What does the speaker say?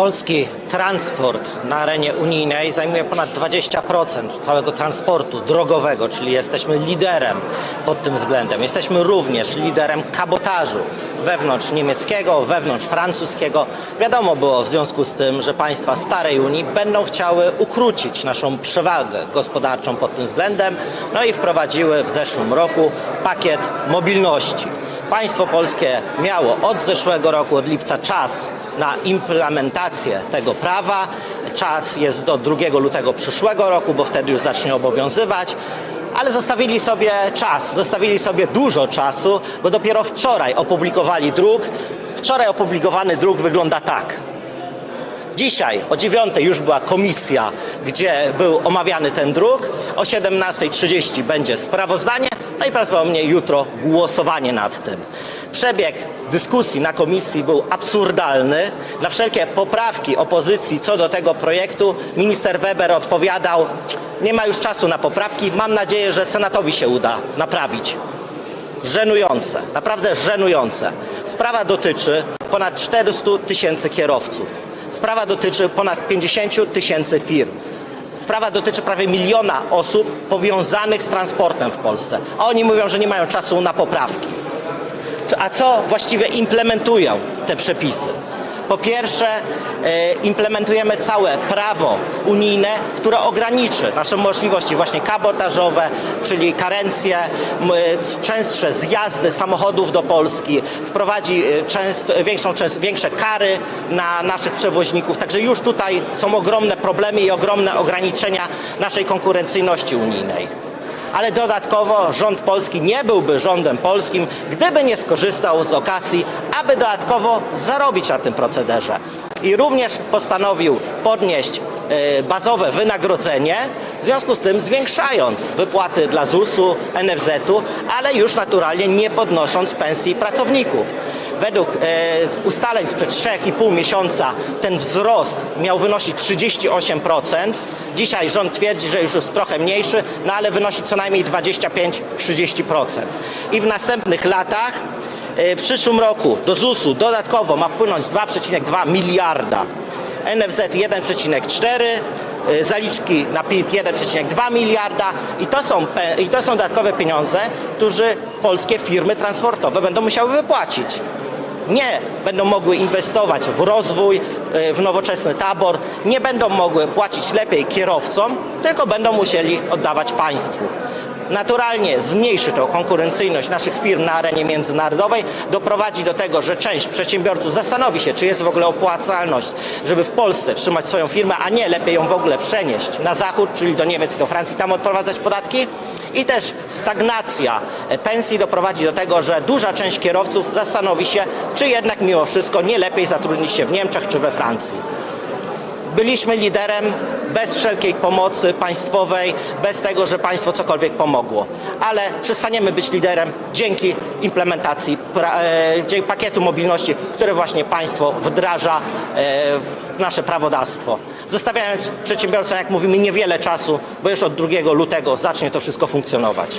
Polski transport na arenie unijnej zajmuje ponad 20% całego transportu drogowego, czyli jesteśmy liderem pod tym względem. Jesteśmy również liderem kabotażu wewnątrz niemieckiego, wewnątrz francuskiego. Wiadomo było w związku z tym, że państwa starej Unii będą chciały ukrócić naszą przewagę gospodarczą pod tym względem, no i wprowadziły w zeszłym roku pakiet mobilności. Państwo polskie miało od zeszłego roku, od lipca czas na implementację tego prawa. Czas jest do 2 lutego przyszłego roku, bo wtedy już zacznie obowiązywać. Ale zostawili sobie czas, zostawili sobie dużo czasu, bo dopiero wczoraj opublikowali druk. Wczoraj opublikowany druk wygląda tak. Dzisiaj o 9 już była komisja, gdzie był omawiany ten druk. O 17.30 będzie sprawozdanie, i prawdopodobnie jutro głosowanie nad tym. Przebieg dyskusji na komisji był absurdalny. Na wszelkie poprawki opozycji co do tego projektu minister Weber odpowiadał: Nie ma już czasu na poprawki. Mam nadzieję, że Senatowi się uda naprawić żenujące, naprawdę żenujące. Sprawa dotyczy ponad 400 tysięcy kierowców. Sprawa dotyczy ponad 50 tysięcy firm. Sprawa dotyczy prawie miliona osób powiązanych z transportem w Polsce. A oni mówią, że nie mają czasu na poprawki. A co właściwie implementują te przepisy? Po pierwsze, e, implementujemy całe prawo unijne, które ograniczy nasze możliwości właśnie kabotażowe, czyli karencje, częstsze zjazdy samochodów do Polski, wprowadzi e, większą, większe kary na naszych przewoźników. Także już tutaj są ogromne problemy i ogromne ograniczenia naszej konkurencyjności unijnej ale dodatkowo rząd polski nie byłby rządem polskim, gdyby nie skorzystał z okazji, aby dodatkowo zarobić na tym procederze. I również postanowił podnieść e, bazowe wynagrodzenie, w związku z tym zwiększając wypłaty dla ZUS-u, NFZ-u, ale już naturalnie nie podnosząc pensji pracowników. Według e, ustaleń sprzed 3,5 miesiąca ten wzrost miał wynosić 38%. Dzisiaj rząd twierdzi, że już jest trochę mniejszy, no ale wynosi co najmniej 25-30%. I w następnych latach, e, w przyszłym roku do ZUS-u dodatkowo ma wpłynąć 2,2 miliarda. NFZ 1,4 y, zaliczki na PIT 1,2 miliarda i to, są, i to są dodatkowe pieniądze, które polskie firmy transportowe będą musiały wypłacić. Nie będą mogły inwestować w rozwój, y, w nowoczesny tabor, nie będą mogły płacić lepiej kierowcom, tylko będą musieli oddawać państwu. Naturalnie zmniejszy to konkurencyjność naszych firm na arenie międzynarodowej, doprowadzi do tego, że część przedsiębiorców zastanowi się, czy jest w ogóle opłacalność, żeby w Polsce trzymać swoją firmę, a nie lepiej ją w ogóle przenieść na zachód, czyli do Niemiec, do Francji, tam odprowadzać podatki. I też stagnacja pensji doprowadzi do tego, że duża część kierowców zastanowi się, czy jednak mimo wszystko nie lepiej zatrudnić się w Niemczech czy we Francji. Byliśmy liderem bez wszelkiej pomocy państwowej, bez tego, że państwo cokolwiek pomogło. Ale przestaniemy być liderem dzięki implementacji e, dzięki pakietu mobilności, które właśnie państwo wdraża e, w nasze prawodawstwo. Zostawiając przedsiębiorcom, jak mówimy, niewiele czasu, bo już od 2 lutego zacznie to wszystko funkcjonować.